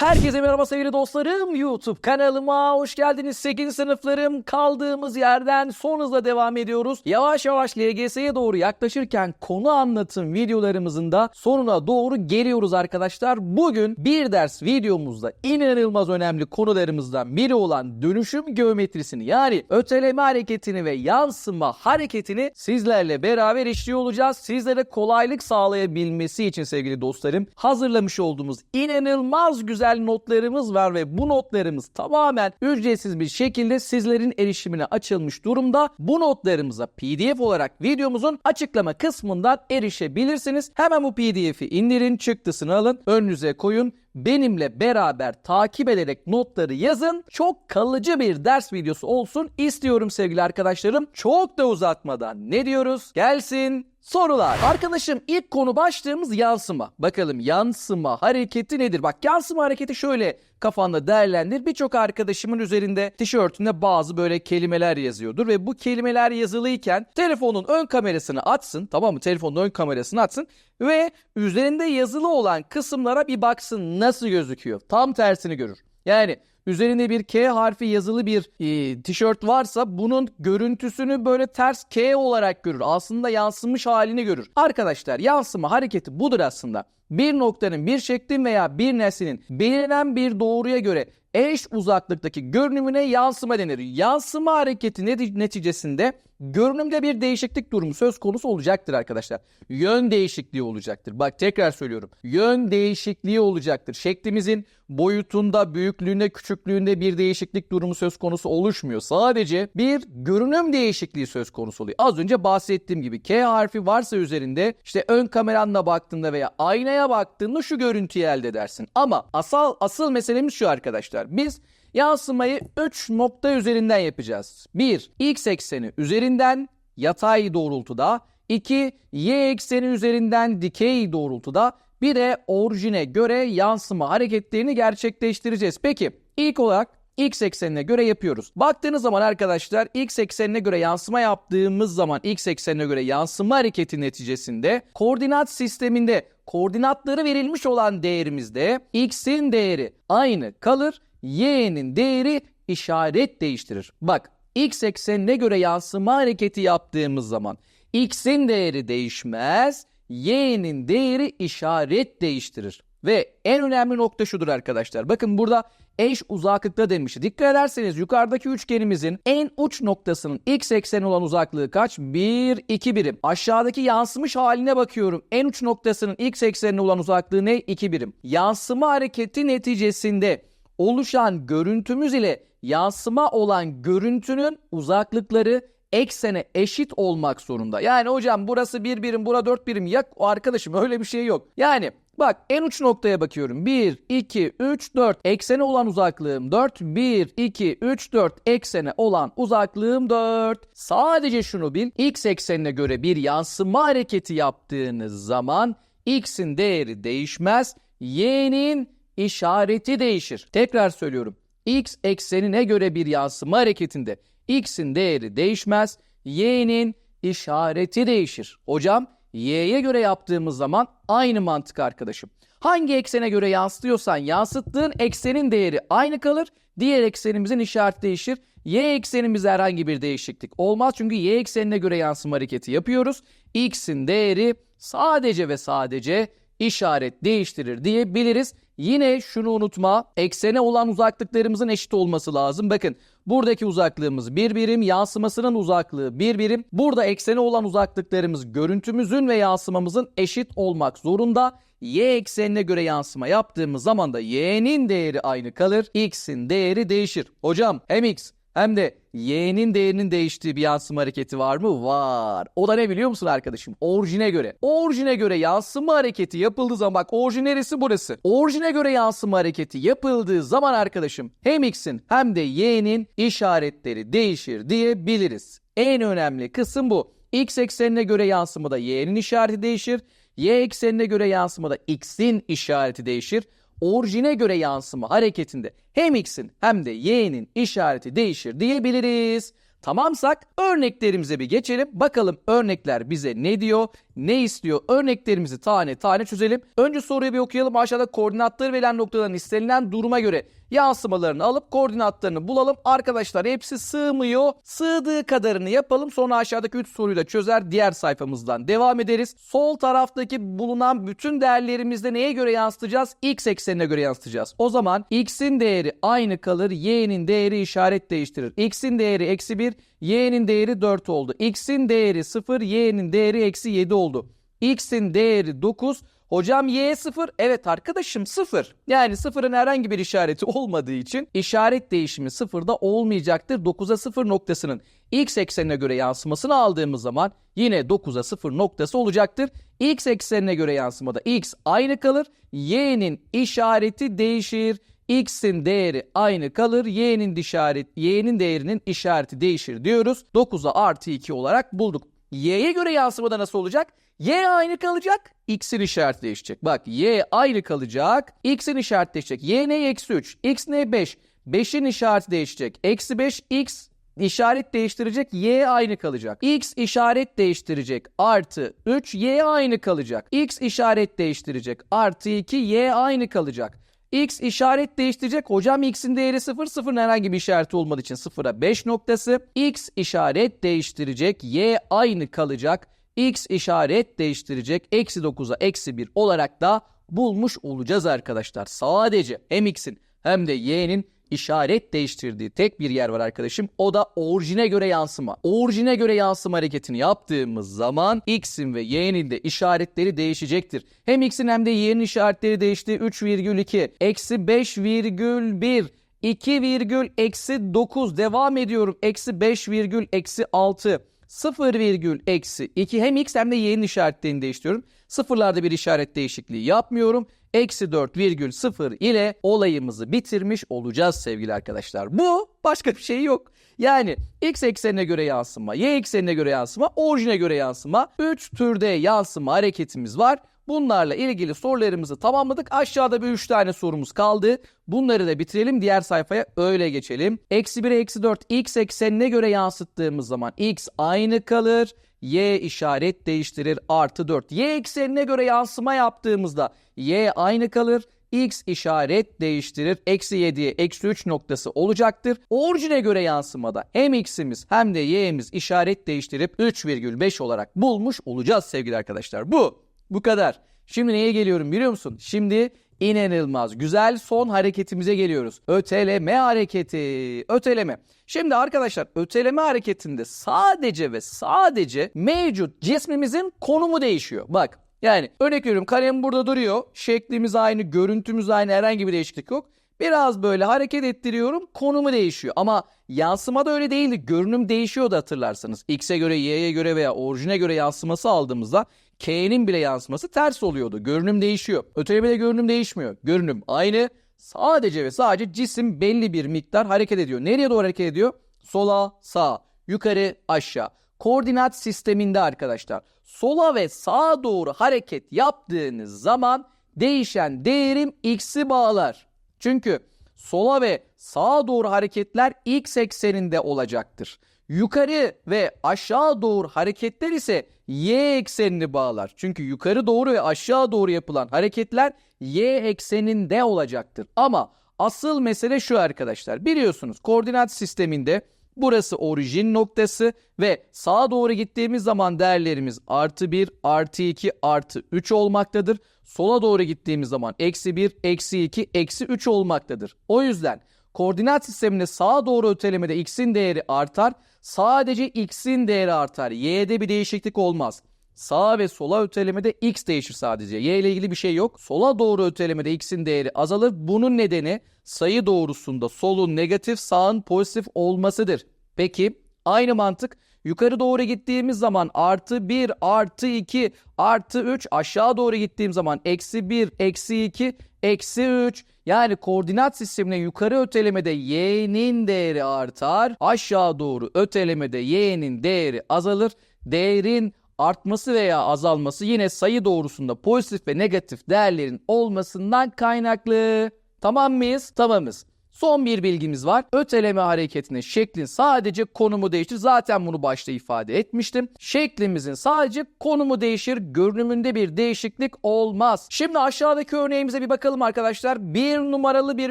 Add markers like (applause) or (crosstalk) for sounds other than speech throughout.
Herkese merhaba sevgili dostlarım. YouTube kanalıma hoş geldiniz. 8. sınıflarım kaldığımız yerden son hızla devam ediyoruz. Yavaş yavaş LGS'ye doğru yaklaşırken konu anlatım videolarımızın da sonuna doğru geliyoruz arkadaşlar. Bugün bir ders videomuzda inanılmaz önemli konularımızdan biri olan dönüşüm geometrisini yani öteleme hareketini ve yansıma hareketini sizlerle beraber işliyor olacağız. Sizlere kolaylık sağlayabilmesi için sevgili dostlarım hazırlamış olduğumuz inanılmaz güzel notlarımız var ve bu notlarımız tamamen ücretsiz bir şekilde sizlerin erişimine açılmış durumda. Bu notlarımıza PDF olarak videomuzun açıklama kısmından erişebilirsiniz. Hemen bu PDF'i indirin, çıktısını alın, önünüze koyun benimle beraber takip ederek notları yazın. Çok kalıcı bir ders videosu olsun istiyorum sevgili arkadaşlarım. Çok da uzatmadan ne diyoruz? Gelsin sorular. Arkadaşım ilk konu başlığımız yansıma. Bakalım yansıma hareketi nedir? Bak yansıma hareketi şöyle kafanda değerlendir. Birçok arkadaşımın üzerinde tişörtünde bazı böyle kelimeler yazıyordur ve bu kelimeler yazılıyken telefonun ön kamerasını açsın tamam mı? Telefonun ön kamerasını açsın ve üzerinde yazılı olan kısımlara bir baksın nasıl gözüküyor. Tam tersini görür. Yani üzerinde bir K harfi yazılı bir e, tişört varsa bunun görüntüsünü böyle ters K olarak görür. Aslında yansımış halini görür. Arkadaşlar yansıma hareketi budur aslında. Bir noktanın bir şeklin veya bir nesnenin belirlenen bir doğruya göre eş uzaklıktaki görünümüne yansıma denir. Yansıma hareketi neti- neticesinde görünümde bir değişiklik durumu söz konusu olacaktır arkadaşlar. Yön değişikliği olacaktır. Bak tekrar söylüyorum. Yön değişikliği olacaktır. Şeklimizin boyutunda, büyüklüğünde, küçüklüğünde bir değişiklik durumu söz konusu oluşmuyor. Sadece bir görünüm değişikliği söz konusu oluyor. Az önce bahsettiğim gibi K harfi varsa üzerinde işte ön kameranla baktığında veya aynaya baktığında şu görüntüyü elde edersin. Ama asıl asıl meselemiz şu arkadaşlar. Biz yansımayı 3 nokta üzerinden yapacağız. 1. X ekseni üzerinden yatay doğrultuda. 2. Y ekseni üzerinden dikey doğrultuda. Bir de orijine göre yansıma hareketlerini gerçekleştireceğiz. Peki ilk olarak X eksenine göre yapıyoruz. Baktığınız zaman arkadaşlar X eksenine göre yansıma yaptığımız zaman X eksenine göre yansıma hareketi neticesinde koordinat sisteminde koordinatları verilmiş olan değerimizde X'in değeri aynı kalır. Y'nin değeri işaret değiştirir. Bak X eksenine göre yansıma hareketi yaptığımız zaman X'in değeri değişmez. Y'nin değeri işaret değiştirir. Ve en önemli nokta şudur arkadaşlar. Bakın burada eş uzaklıkta demiş. Dikkat ederseniz yukarıdaki üçgenimizin en uç noktasının x ekseni olan uzaklığı kaç? 1, 2 birim. Aşağıdaki yansımış haline bakıyorum. En uç noktasının x eksenine olan uzaklığı ne? 2 birim. Yansıma hareketi neticesinde oluşan görüntümüz ile yansıma olan görüntünün uzaklıkları eksene eşit olmak zorunda. Yani hocam burası bir birim, bura dört birim. Ya arkadaşım öyle bir şey yok. Yani Bak en uç noktaya bakıyorum. 1, 2, 3, 4. Eksene olan uzaklığım 4. 1, 2, 3, 4. Eksene olan uzaklığım 4. Sadece şunu bil. X eksenine göre bir yansıma hareketi yaptığınız zaman X'in değeri değişmez. Y'nin işareti değişir. Tekrar söylüyorum. X eksenine göre bir yansıma hareketinde X'in değeri değişmez. Y'nin işareti değişir. Hocam Y'ye göre yaptığımız zaman aynı mantık arkadaşım. Hangi eksene göre yansıtıyorsan yansıttığın eksenin değeri aynı kalır. Diğer eksenimizin işareti değişir. Y eksenimizde herhangi bir değişiklik olmaz. Çünkü Y eksenine göre yansıma hareketi yapıyoruz. X'in değeri sadece ve sadece işaret değiştirir diyebiliriz. Yine şunu unutma. Eksene olan uzaklıklarımızın eşit olması lazım. Bakın buradaki uzaklığımız bir birim, yansımasının uzaklığı bir birim. Burada eksene olan uzaklıklarımız görüntümüzün ve yansımamızın eşit olmak zorunda. Y eksenine göre yansıma yaptığımız zaman da y'nin değeri aynı kalır. X'in değeri değişir. Hocam hem x hem de y'nin değerinin değiştiği bir yansıma hareketi var mı? Var. O da ne biliyor musun arkadaşım? Orijine göre. Orijine göre yansıma hareketi yapıldığı zaman bak orijin neresi burası. Orijine göre yansıma hareketi yapıldığı zaman arkadaşım hem x'in hem de y'nin işaretleri değişir diyebiliriz. En önemli kısım bu. X eksenine göre yansımada y'nin işareti değişir. Y eksenine göre yansımada x'in işareti değişir. Orijine göre yansıma hareketinde hem x'in hem de y'nin işareti değişir diyebiliriz. Tamamsak örneklerimize bir geçelim. Bakalım örnekler bize ne diyor, ne istiyor? Örneklerimizi tane tane çözelim. Önce soruyu bir okuyalım. Aşağıda koordinatları verilen noktaların istenilen duruma göre yansımalarını alıp koordinatlarını bulalım. Arkadaşlar hepsi sığmıyor. Sığdığı kadarını yapalım. Sonra aşağıdaki 3 soruyu da çözer. Diğer sayfamızdan devam ederiz. Sol taraftaki bulunan bütün değerlerimizde neye göre yansıtacağız? X eksenine göre yansıtacağız. O zaman x'in değeri aynı kalır. Y'nin değeri işaret değiştirir. x'in değeri eksi 1, y'nin değeri 4 oldu. x'in değeri 0, y'nin değeri eksi 7 oldu. x'in değeri 9, Hocam y 0. Evet arkadaşım 0. Yani sıfırın herhangi bir işareti (laughs) olmadığı için işaret değişimi sıfırda olmayacaktır. 9'a 0 noktasının x eksenine göre yansımasını aldığımız zaman yine 9'a 0 noktası olacaktır. x eksenine göre yansımada x aynı kalır. y'nin işareti değişir. X'in değeri aynı kalır. Y'nin işaret, Y'nin değerinin işareti değişir diyoruz. 9'a artı 2 olarak bulduk. Y'ye göre yansımada nasıl olacak? Y aynı kalacak. X'in işareti değişecek. Bak Y aynı kalacak. X'in işareti değişecek. Y ne? Eksi 3. X ne? 5. 5'in işareti değişecek. Eksi 5 X işaret değiştirecek. Y aynı kalacak. X işaret değiştirecek. Artı 3 Y aynı kalacak. X işaret değiştirecek. Artı 2 Y aynı kalacak. X işaret değiştirecek. Hocam X'in değeri 0. 0'ın herhangi bir işareti olmadığı için 0'a 5 noktası. X işaret değiştirecek. Y aynı kalacak. X işaret değiştirecek. Eksi 9'a eksi 1 olarak da bulmuş olacağız arkadaşlar. Sadece hem X'in hem de Y'nin işaret değiştirdiği tek bir yer var arkadaşım. O da orijine göre yansıma. Orijine göre yansıma hareketini yaptığımız zaman X'in ve Y'nin de işaretleri değişecektir. Hem X'in hem de Y'nin işaretleri değişti. 3,2 eksi 5,1 2 virgül eksi 9 devam ediyorum. Eksi 5 virgül eksi 6 0 virgül eksi 2 hem x hem de y'nin işaretlerini değiştiriyorum. Sıfırlarda bir işaret değişikliği yapmıyorum. Eksi 4 virgül 0 ile olayımızı bitirmiş olacağız sevgili arkadaşlar. Bu başka bir şey yok. Yani x eksenine göre yansıma, y eksenine göre yansıma, orijine göre yansıma. 3 türde yansıma hareketimiz var. Bunlarla ilgili sorularımızı tamamladık. Aşağıda bir 3 tane sorumuz kaldı. Bunları da bitirelim. Diğer sayfaya öyle geçelim. Eksi 1'e eksi 4 x eksenine göre yansıttığımız zaman x aynı kalır. Y işaret değiştirir artı 4. Y eksenine göre yansıma yaptığımızda y aynı kalır. X işaret değiştirir. Eksi 7'ye eksi 3 noktası olacaktır. Orijine göre yansımada hem x'imiz hem de y'imiz işaret değiştirip 3,5 olarak bulmuş olacağız sevgili arkadaşlar. Bu. Bu kadar. Şimdi neye geliyorum biliyor musun? Şimdi inanılmaz güzel son hareketimize geliyoruz. Öteleme hareketi. Öteleme. Şimdi arkadaşlar öteleme hareketinde sadece ve sadece mevcut cismimizin konumu değişiyor. Bak yani örnek veriyorum kalem burada duruyor. Şeklimiz aynı, görüntümüz aynı herhangi bir değişiklik yok. Biraz böyle hareket ettiriyorum konumu değişiyor. Ama yansıma da öyle değildi. Görünüm değişiyordu hatırlarsanız. X'e göre, Y'ye göre veya orijine göre yansıması aldığımızda K'nin bile yansıması ters oluyordu. Görünüm değişiyor. Ötelemede görünüm değişmiyor. Görünüm aynı. Sadece ve sadece cisim belli bir miktar hareket ediyor. Nereye doğru hareket ediyor? Sola, sağa, yukarı, aşağı. Koordinat sisteminde arkadaşlar sola ve sağa doğru hareket yaptığınız zaman değişen değerim x'i bağlar. Çünkü sola ve sağa doğru hareketler x ekseninde olacaktır. Yukarı ve aşağı doğru hareketler ise y eksenini bağlar. Çünkü yukarı doğru ve aşağı doğru yapılan hareketler y ekseninde olacaktır. Ama asıl mesele şu arkadaşlar. Biliyorsunuz koordinat sisteminde burası orijin noktası ve sağa doğru gittiğimiz zaman değerlerimiz artı 1, artı 2, artı 3 olmaktadır. Sola doğru gittiğimiz zaman eksi 1, eksi 2, eksi 3 olmaktadır. O yüzden koordinat sisteminde sağa doğru ötelemede x'in değeri artar. Sadece x'in değeri artar. Y'de bir değişiklik olmaz. Sağa ve sola ötelemede x değişir sadece. Y ile ilgili bir şey yok. Sola doğru ötelemede x'in değeri azalır. Bunun nedeni sayı doğrusunda solun negatif, sağın pozitif olmasıdır. Peki aynı mantık yukarı doğru gittiğimiz zaman artı 1, artı 2, artı 3 aşağı doğru gittiğim zaman eksi 1, eksi 2, eksi 3 yani koordinat sistemine yukarı ötelemede y'nin değeri artar. Aşağı doğru ötelemede y'nin değeri azalır. Değerin artması veya azalması yine sayı doğrusunda pozitif ve negatif değerlerin olmasından kaynaklı. Tamam mıyız? Tamamız. Son bir bilgimiz var. Öteleme hareketinin şeklin sadece konumu değiştir. Zaten bunu başta ifade etmiştim. Şeklimizin sadece konumu değişir. Görünümünde bir değişiklik olmaz. Şimdi aşağıdaki örneğimize bir bakalım arkadaşlar. Bir numaralı bir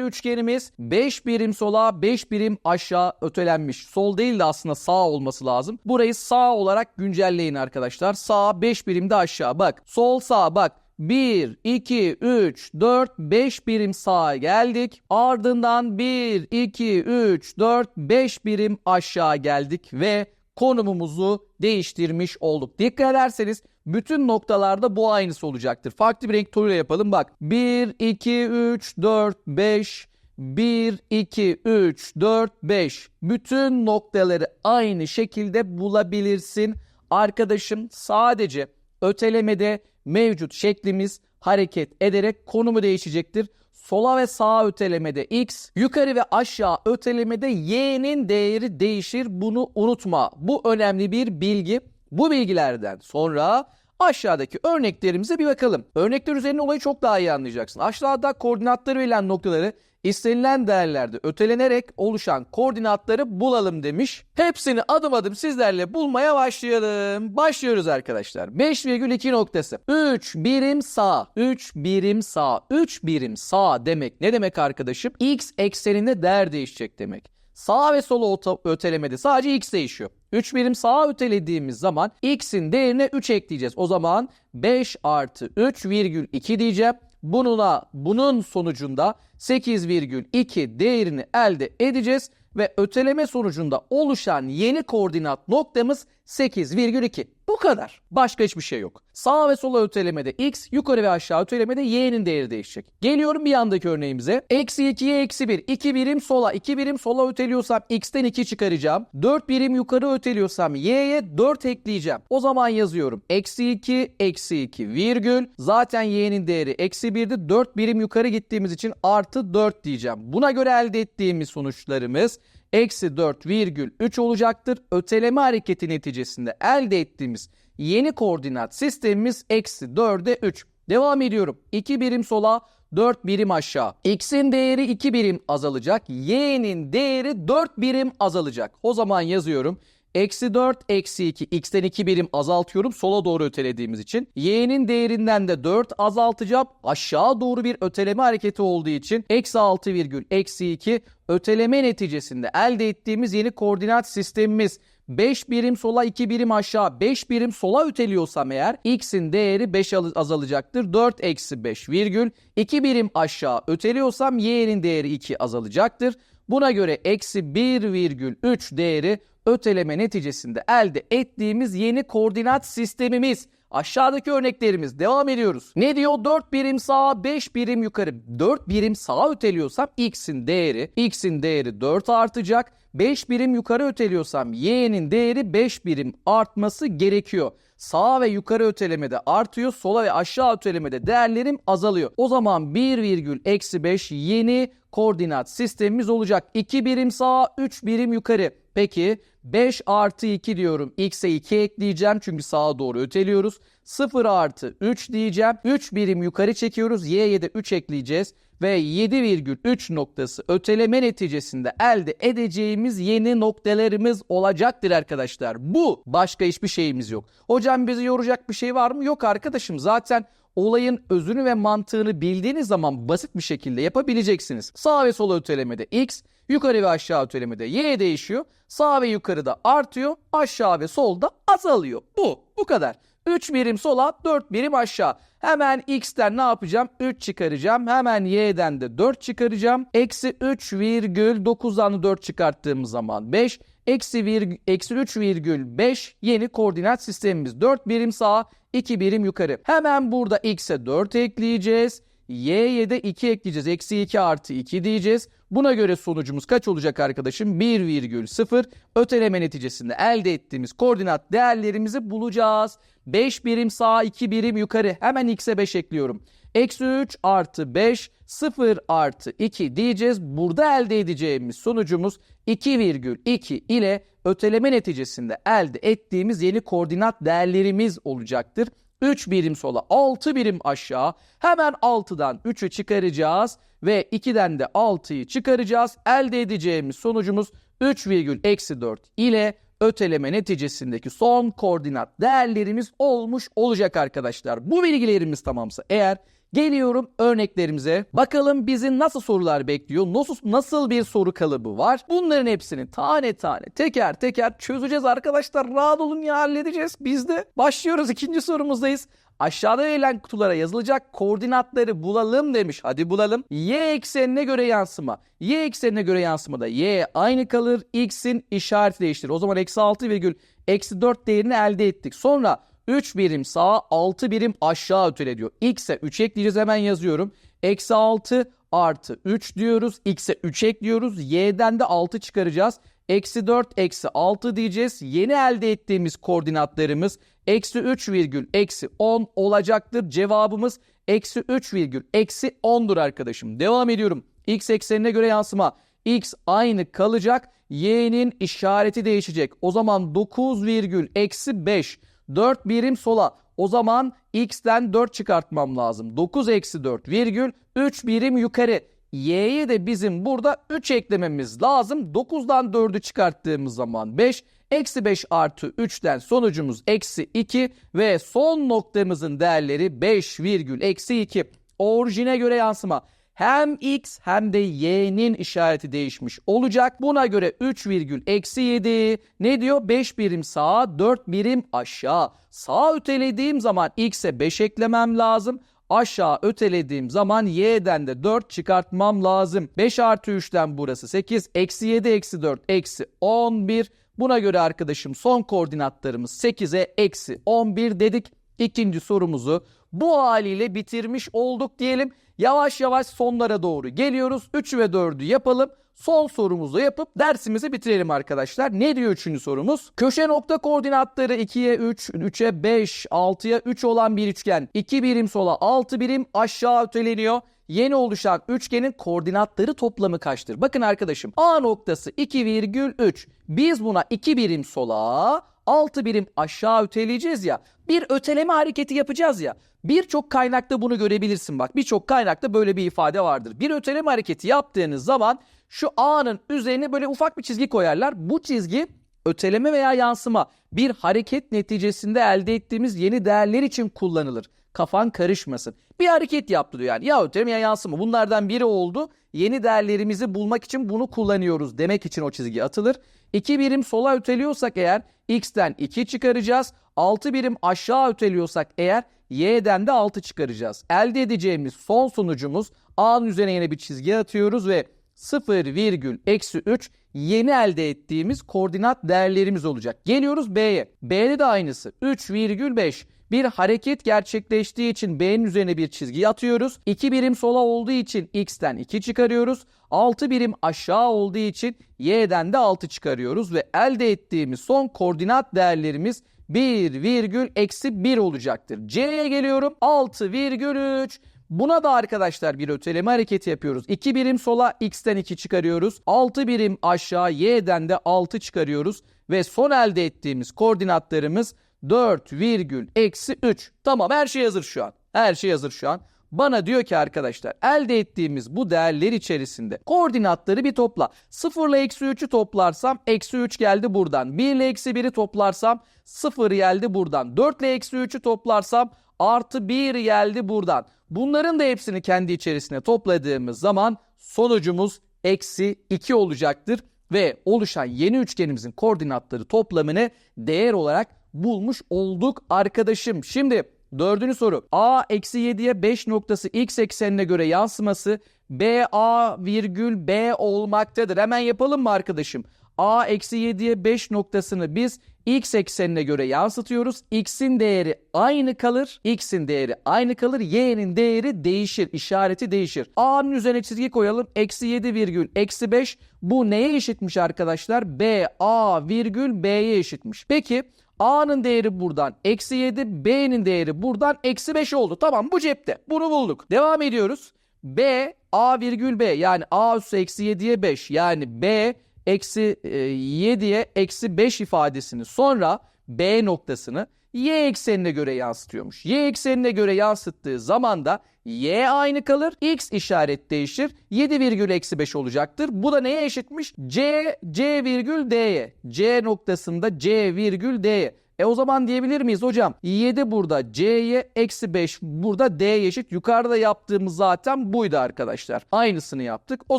üçgenimiz 5 birim sola 5 birim aşağı ötelenmiş. Sol değil de aslında sağ olması lazım. Burayı sağ olarak güncelleyin arkadaşlar. Sağ 5 birim de aşağı. Bak sol sağ bak. 1, 2, 3, 4, 5 birim sağa geldik. Ardından 1, 2, 3, 4, 5 birim aşağı geldik ve konumumuzu değiştirmiş olduk. Dikkat ederseniz bütün noktalarda bu aynısı olacaktır. Farklı bir renk tonuyla yapalım. Bak 1, 2, 3, 4, 5, 1, 2, 3, 4, 5. Bütün noktaları aynı şekilde bulabilirsin. Arkadaşım sadece ötelemede mevcut şeklimiz hareket ederek konumu değişecektir. Sola ve sağa ötelemede x, yukarı ve aşağı ötelemede y'nin değeri değişir. Bunu unutma. Bu önemli bir bilgi. Bu bilgilerden sonra aşağıdaki örneklerimize bir bakalım. Örnekler üzerine olayı çok daha iyi anlayacaksın. Aşağıda koordinatları verilen noktaları istenilen değerlerde ötelenerek oluşan koordinatları bulalım demiş. Hepsini adım adım sizlerle bulmaya başlayalım. Başlıyoruz arkadaşlar. 5,2 noktası. 3 birim sağ. 3 birim sağ. 3 birim sağ demek ne demek arkadaşım? X ekseninde değer değişecek demek. Sağ ve sola ötelemede sadece x değişiyor. 3 birim sağa ötelediğimiz zaman x'in değerine 3 ekleyeceğiz. O zaman 5 artı 3 virgül 2 diyeceğim. Bununla bunun sonucunda 8,2 değerini elde edeceğiz ve öteleme sonucunda oluşan yeni koordinat noktamız 8,2. Bu kadar. Başka hiçbir şey yok. Sağ ve sola ötelemede x, yukarı ve aşağı ötelemede y'nin değeri değişecek. Geliyorum bir yandaki örneğimize. Eksi 2'ye eksi 1. 2 birim sola, 2 birim sola öteliyorsam x'ten 2 çıkaracağım. 4 birim yukarı öteliyorsam y'ye 4 ekleyeceğim. O zaman yazıyorum. Eksi 2, eksi 2 virgül. Zaten y'nin değeri eksi 1'di. 4 birim yukarı gittiğimiz için artı 4 diyeceğim. Buna göre elde ettiğimiz sonuçlarımız eksi 4 virgül 3 olacaktır. Öteleme hareketi neticesinde elde ettiğimiz yeni koordinat sistemimiz eksi 4'e 3. Devam ediyorum. 2 birim sola 4 birim aşağı. X'in değeri 2 birim azalacak. Y'nin değeri 4 birim azalacak. O zaman yazıyorum. Eksi 4, eksi 2. X'ten 2 birim azaltıyorum sola doğru ötelediğimiz için. Y'nin değerinden de 4 azaltacağım. Aşağı doğru bir öteleme hareketi olduğu için eksi 6 virgül eksi 2 öteleme neticesinde elde ettiğimiz yeni koordinat sistemimiz 5 birim sola 2 birim aşağı 5 birim sola öteliyorsam eğer x'in değeri 5 azalacaktır. 4 eksi 5 virgül 2 birim aşağı öteliyorsam y'nin değeri 2 azalacaktır. Buna göre eksi 1 virgül 3 değeri öteleme neticesinde elde ettiğimiz yeni koordinat sistemimiz. Aşağıdaki örneklerimiz devam ediyoruz. Ne diyor? 4 birim sağa 5 birim yukarı. 4 birim sağa öteliyorsam x'in değeri x'in değeri 4 artacak. 5 birim yukarı öteliyorsam y'nin değeri 5 birim artması gerekiyor. Sağ ve yukarı ötelemede artıyor. Sola ve aşağı ötelemede değerlerim azalıyor. O zaman 1 virgül eksi 5 yeni koordinat sistemimiz olacak. 2 birim sağa 3 birim yukarı. Peki 5 artı 2 diyorum. X'e 2 ekleyeceğim çünkü sağa doğru öteliyoruz. 0 artı 3 diyeceğim. 3 birim yukarı çekiyoruz. Y'ye de 3 ekleyeceğiz. Ve 7,3 noktası öteleme neticesinde elde edeceğimiz yeni noktalarımız olacaktır arkadaşlar. Bu başka hiçbir şeyimiz yok. Hocam bizi yoracak bir şey var mı? Yok arkadaşım zaten olayın özünü ve mantığını bildiğiniz zaman basit bir şekilde yapabileceksiniz. Sağ ve sola ötelemede x, yukarı ve aşağı ötelemede y değişiyor. Sağ ve yukarıda artıyor, aşağı ve solda azalıyor. Bu, bu kadar. 3 birim sola 4 birim aşağı. Hemen x'ten ne yapacağım? 3 çıkaracağım. Hemen y'den de 4 çıkaracağım. Eksi 3 virgül 9'dan 4 çıkarttığımız zaman 5. Eksi, virgül, eksi 3 virgül 5 yeni koordinat sistemimiz. 4 birim sağa 2 birim yukarı. Hemen burada x'e 4 ekleyeceğiz. Y'ye de 2 ekleyeceğiz. Eksi 2 artı 2 diyeceğiz. Buna göre sonucumuz kaç olacak arkadaşım? 1,0 öteleme neticesinde elde ettiğimiz koordinat değerlerimizi bulacağız. 5 birim sağa 2 birim yukarı. Hemen x'e 5 ekliyorum. Eksi 3 artı 5 0 artı 2 diyeceğiz. Burada elde edeceğimiz sonucumuz 2,2 ile öteleme neticesinde elde ettiğimiz yeni koordinat değerlerimiz olacaktır. 3 birim sola 6 birim aşağı. Hemen 6'dan 3'ü çıkaracağız ve 2'den de 6'yı çıkaracağız. Elde edeceğimiz sonucumuz 3 virgül eksi 4 ile öteleme neticesindeki son koordinat değerlerimiz olmuş olacak arkadaşlar. Bu bilgilerimiz tamamsa eğer Geliyorum örneklerimize. Bakalım bizi nasıl sorular bekliyor? Nasıl, nasıl bir soru kalıbı var? Bunların hepsini tane tane teker teker çözeceğiz arkadaşlar. Rahat olun ya halledeceğiz. Biz de başlıyoruz. ikinci sorumuzdayız. Aşağıda verilen kutulara yazılacak koordinatları bulalım demiş. Hadi bulalım. Y eksenine göre yansıma. Y eksenine göre yansımada y aynı kalır. X'in işareti değiştirir. O zaman eksi 6 virgül eksi 4 değerini elde ettik. Sonra 3 birim sağa 6 birim aşağı ötele diyor. X'e 3 ekleyeceğiz hemen yazıyorum. Eksi 6 artı 3 diyoruz. X'e 3 ekliyoruz. Y'den de 6 çıkaracağız. Eksi 4 eksi 6 diyeceğiz. Yeni elde ettiğimiz koordinatlarımız eksi 3 virgül eksi 10 olacaktır. Cevabımız eksi 3 virgül eksi 10'dur arkadaşım. Devam ediyorum. X eksenine göre yansıma. X aynı kalacak. Y'nin işareti değişecek. O zaman 9 virgül eksi 5 4 birim sola. O zaman x'ten 4 çıkartmam lazım. 9 eksi 4 virgül 3 birim yukarı. Y'ye de bizim burada 3 eklememiz lazım. 9'dan 4'ü çıkarttığımız zaman 5. Eksi 5 artı 3'ten sonucumuz eksi 2 ve son noktamızın değerleri 5 virgül eksi 2. Orijine göre yansıma hem x hem de y'nin işareti değişmiş olacak. Buna göre 3 virgül eksi 7 ne diyor? 5 birim sağa 4 birim aşağı. Sağa ötelediğim zaman x'e 5 eklemem lazım. Aşağı ötelediğim zaman y'den de 4 çıkartmam lazım. 5 artı 3'ten burası 8. Eksi 7 eksi 4 eksi 11. Buna göre arkadaşım son koordinatlarımız 8'e eksi 11 dedik. İkinci sorumuzu bu haliyle bitirmiş olduk diyelim. Yavaş yavaş sonlara doğru geliyoruz. 3 ve 4'ü yapalım. Son sorumuzu yapıp dersimizi bitirelim arkadaşlar. Ne diyor üçüncü sorumuz? Köşe nokta koordinatları 2'ye 3, 3'e 5, 6'ya 3 olan bir üçgen. 2 birim sola 6 birim aşağı öteleniyor. Yeni oluşan üçgenin koordinatları toplamı kaçtır? Bakın arkadaşım A noktası 2,3. Biz buna 2 birim sola 6 birim aşağı öteleyeceğiz ya. Bir öteleme hareketi yapacağız ya. Birçok kaynakta bunu görebilirsin bak. Birçok kaynakta böyle bir ifade vardır. Bir öteleme hareketi yaptığınız zaman şu A'nın üzerine böyle ufak bir çizgi koyarlar. Bu çizgi öteleme veya yansıma bir hareket neticesinde elde ettiğimiz yeni değerler için kullanılır. Kafan karışmasın. Bir hareket yaptı diyor yani. Ya öteleme ya yansıma bunlardan biri oldu. Yeni değerlerimizi bulmak için bunu kullanıyoruz demek için o çizgi atılır. 2 birim sola öteliyorsak eğer x'ten 2 çıkaracağız. 6 birim aşağı öteliyorsak eğer y'den de 6 çıkaracağız. Elde edeceğimiz son sonucumuz a'nın üzerine yine bir çizgi atıyoruz ve 0 virgül eksi 3 yeni elde ettiğimiz koordinat değerlerimiz olacak. Geliyoruz B'ye. B'de de aynısı. 3 virgül 5 bir hareket gerçekleştiği için B'nin üzerine bir çizgi atıyoruz. 2 birim sola olduğu için X'ten 2 çıkarıyoruz. 6 birim aşağı olduğu için Y'den de 6 çıkarıyoruz ve elde ettiğimiz son koordinat değerlerimiz 1 virgül eksi 1 olacaktır. C'ye geliyorum 6 virgül 3 Buna da arkadaşlar bir öteleme hareketi yapıyoruz. 2 birim sola x'ten 2 çıkarıyoruz. 6 birim aşağı y'den de 6 çıkarıyoruz. Ve son elde ettiğimiz koordinatlarımız 4 virgül eksi 3. Tamam her şey hazır şu an. Her şey hazır şu an. Bana diyor ki arkadaşlar elde ettiğimiz bu değerler içerisinde koordinatları bir topla. 0 ile eksi 3'ü toplarsam eksi 3 geldi buradan. 1 ile eksi 1'i toplarsam 0 geldi buradan. 4 ile eksi 3'ü toplarsam artı 1 geldi buradan. Bunların da hepsini kendi içerisine topladığımız zaman sonucumuz eksi 2 olacaktır. Ve oluşan yeni üçgenimizin koordinatları toplamını değer olarak bulmuş olduk arkadaşım. Şimdi dördüncü soru. A eksi 7'ye 5 noktası x eksenine göre yansıması B A virgül B olmaktadır. Hemen yapalım mı arkadaşım? A eksi 7'ye 5 noktasını biz x eksenine göre yansıtıyoruz. X'in değeri aynı kalır. X'in değeri aynı kalır. Y'nin değeri değişir. işareti değişir. A'nın üzerine çizgi koyalım. Eksi 7 virgül eksi 5. Bu neye eşitmiş arkadaşlar? B A virgül B'ye eşitmiş. Peki A'nın değeri buradan eksi 7, B'nin değeri buradan eksi 5 oldu. Tamam bu cepte. Bunu bulduk. Devam ediyoruz. B A virgül B yani A üssü eksi 7'ye 5 yani B eksi 7'ye e, eksi 5 ifadesini sonra B noktasını y eksenine göre yansıtıyormuş. Y eksenine göre yansıttığı zaman da y aynı kalır. X işaret değişir. 7 virgül eksi 5 olacaktır. Bu da neye eşitmiş? C, C virgül D'ye. C noktasında C virgül D'ye. E o zaman diyebilir miyiz hocam? 7 burada C'ye eksi 5 burada D'ye eşit. Yukarıda yaptığımız zaten buydu arkadaşlar. Aynısını yaptık. O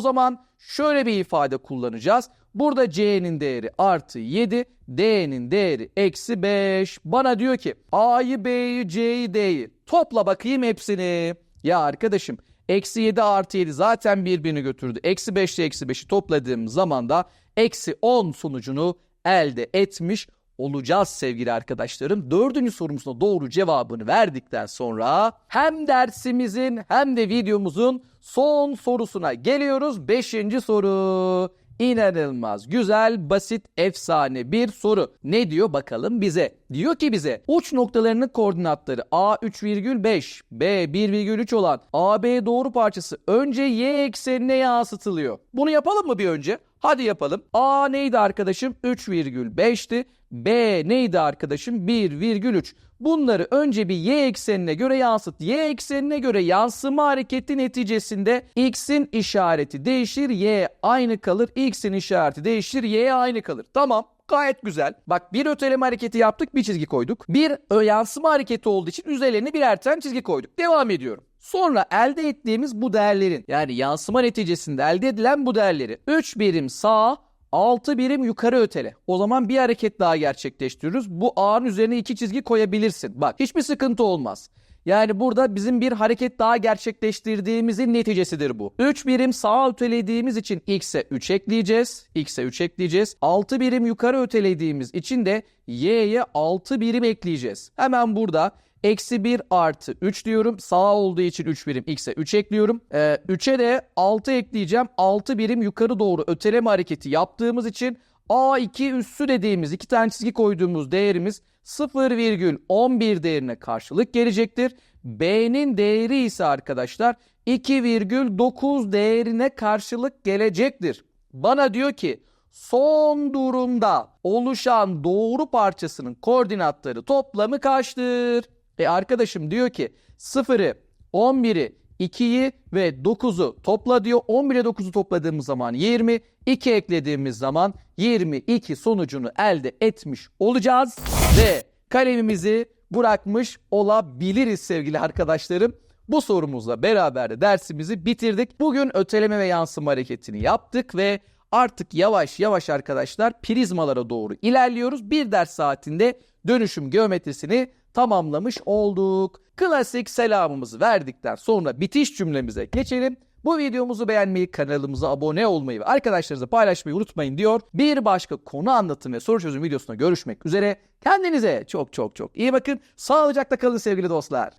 zaman şöyle bir ifade kullanacağız. Burada C'nin değeri artı 7, D'nin değeri eksi 5. Bana diyor ki A'yı, B'yi, C'yi, D'yi topla bakayım hepsini. Ya arkadaşım eksi 7 artı 7 zaten birbirini götürdü. Eksi 5 ile eksi 5'i topladığım zaman da eksi 10 sonucunu elde etmiş olacağız sevgili arkadaşlarım. Dördüncü sorumuzda doğru cevabını verdikten sonra hem dersimizin hem de videomuzun son sorusuna geliyoruz. Beşinci soru. İnanılmaz güzel, basit, efsane bir soru. Ne diyor bakalım bize? Diyor ki bize uç noktalarının koordinatları A 3,5, B 1,3 olan AB doğru parçası önce y eksenine yansıtılıyor. Bunu yapalım mı bir önce? Hadi yapalım. A neydi arkadaşım? 3,5'ti. B neydi arkadaşım? 1,3. Bunları önce bir y eksenine göre yansıt. Y eksenine göre yansıma hareketi neticesinde x'in işareti değişir, y aynı kalır. x'in işareti değişir, y aynı kalır. Tamam. Gayet güzel. Bak bir öteleme hareketi yaptık bir çizgi koyduk. Bir yansıma hareketi olduğu için üzerlerine birer tane çizgi koyduk. Devam ediyorum. Sonra elde ettiğimiz bu değerlerin yani yansıma neticesinde elde edilen bu değerleri 3 birim sağa 6 birim yukarı ötele. O zaman bir hareket daha gerçekleştiriyoruz. Bu A'nın üzerine iki çizgi koyabilirsin. Bak hiçbir sıkıntı olmaz. Yani burada bizim bir hareket daha gerçekleştirdiğimizin neticesidir bu. 3 birim sağa ötelediğimiz için x'e 3 ekleyeceğiz. x'e 3 ekleyeceğiz. 6 birim yukarı ötelediğimiz için de y'ye 6 birim ekleyeceğiz. Hemen burada Eksi 1 artı 3 diyorum. Sağ olduğu için 3 birim x'e 3 ekliyorum. Ee, 3'e de 6 ekleyeceğim. 6 birim yukarı doğru öteleme hareketi yaptığımız için A2 üssü dediğimiz iki tane çizgi koyduğumuz değerimiz 0,11 değerine karşılık gelecektir. B'nin değeri ise arkadaşlar 2,9 değerine karşılık gelecektir. Bana diyor ki son durumda oluşan doğru parçasının koordinatları toplamı kaçtır? E arkadaşım diyor ki 0'ı, 11'i, 2'yi ve 9'u topla diyor. 11 ile 9'u topladığımız zaman 20, 2 eklediğimiz zaman 22 sonucunu elde etmiş olacağız. Ve kalemimizi bırakmış olabiliriz sevgili arkadaşlarım. Bu sorumuzla beraber de dersimizi bitirdik. Bugün öteleme ve yansıma hareketini yaptık ve artık yavaş yavaş arkadaşlar prizmalara doğru ilerliyoruz. Bir ders saatinde dönüşüm geometrisini tamamlamış olduk. Klasik selamımızı verdikten sonra bitiş cümlemize geçelim. Bu videomuzu beğenmeyi, kanalımıza abone olmayı ve arkadaşlarınızla paylaşmayı unutmayın diyor. Bir başka konu anlatım ve soru çözüm videosunda görüşmek üzere. Kendinize çok çok çok iyi bakın. Sağlıcakla kalın sevgili dostlar.